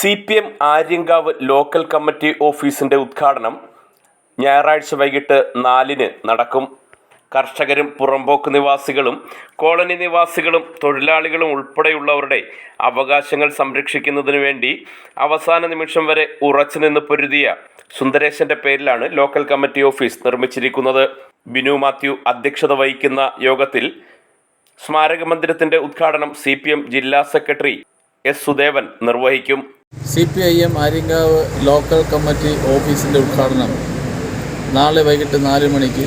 C P M Aryankavu local committee ഓഫീസിന്റെ ഉദ്ഘാടനം ഞായറാഴ്ച വൈകിട്ട് നാലിന് നടക്കും. കർഷകരും പുറമ്പോക്ക് നിവാസികളും കോളനി നിവാസികളും തൊഴിലാളികളും ഉൾപ്പെടെയുള്ളവരുടെ അവകാശങ്ങൾ സംരക്ഷിക്കുന്നതിനു വേണ്ടി അവസാന നിമിഷം വരെ ഉറച്ചു നിന്ന് പൊരുതിയ സുന്ദരേശന്റെ പേരിലാണ് ലോക്കൽ കമ്മിറ്റി ഓഫീസ് നിർമ്മിച്ചിരിക്കുന്നത്. ബിനു മാത്യു അധ്യക്ഷത വഹിക്കുന്ന യോഗത്തിൽ സ്മാരക മന്ദിരത്തിന്റെ ഉദ്ഘാടനം സി ജില്ലാ സെക്രട്ടറി എസ് സുദേവൻ നിർവഹിക്കും. C P I M Aryankavu local committee ഓഫീസിന്റെ ഉദ്ഘാടനം. നാളെ വൈകിട്ട് നാല് മണിക്ക്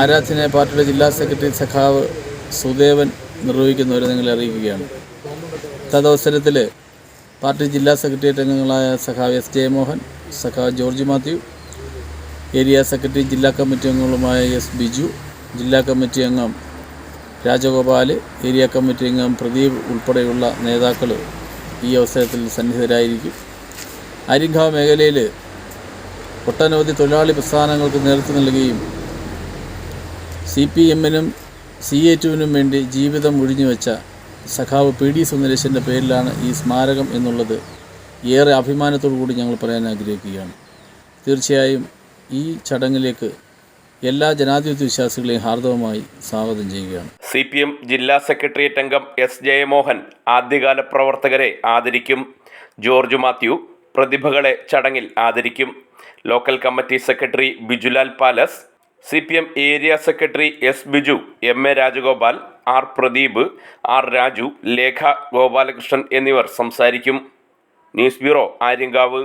ആരാധന പാർട്ടിയുടെ ജില്ലാ സെക്രട്ടറി സഖാവ് സുദേവൻ നിർവഹിക്കുന്നവരെ നിങ്ങളെ അറിയിക്കുകയാണ്. തദവസരത്തിൽ പാർട്ടി ജില്ലാ സെക്രട്ടേറിയറ്റ് അംഗങ്ങളായ സഖാവ് എസ് ജയമോഹൻ സഖാവ് ജോർജ് മാത്യു ഏരിയ സെക്രട്ടറി ജില്ലാ കമ്മിറ്റി അംഗങ്ങളുമായ എസ് ബിജു ജില്ലാ കമ്മിറ്റി അംഗം രാജഗോപാൽ ഏരിയ കമ്മിറ്റി അംഗം പ്രദീപ് ഉൾപ്പെടെയുള്ള നേതാക്കൾ ഈ അവസരത്തിൽ സന്നിഹിതരായിരിക്കും. ആര്യങ്കാവ് മേഖലയിൽ ഒട്ടനവധി തൊഴിലാളി പ്രസ്ഥാനങ്ങൾക്ക് നേതൃത്വം നൽകുകയും സി പി എമ്മിനും സി എ ടുവിനും വേണ്ടി ജീവിതം ഒഴിഞ്ഞു വെച്ച സഖാവ് പി ഡി സുന്ദരേശന്റെ പേരിലാണ് ഈ സ്മാരകം എന്നുള്ളത് ഏറെ അഭിമാനത്തോടു കൂടി ഞങ്ങൾ പറയാൻ ആഗ്രഹിക്കുകയാണ്. തീർച്ചയായും ഈ ചടങ്ങിലേക്ക് എല്ലാ ജനാധിപത്യ വിശ്വാസികളെയും ഹാർദവമായി സ്വാഗതം ചെയ്യുകയാണ്. സി പി എം ജില്ലാ സെക്രട്ടേറിയറ്റ് അംഗം എസ് ജയമോഹൻ ആദ്യകാല പ്രവർത്തകരെ ആദരിക്കും. ജോർജ് മാത്യു പ്രതിഭകളെ ചടങ്ങിൽ ആദരിക്കും. Local committee secretary Bijulal palace C P M area secretary S Biju M A Rajagopal R Pradeep R Raju Lekha Gopalakrishnan എന്നിവർ സംസാരിക്കും. News bureau Aryankavu.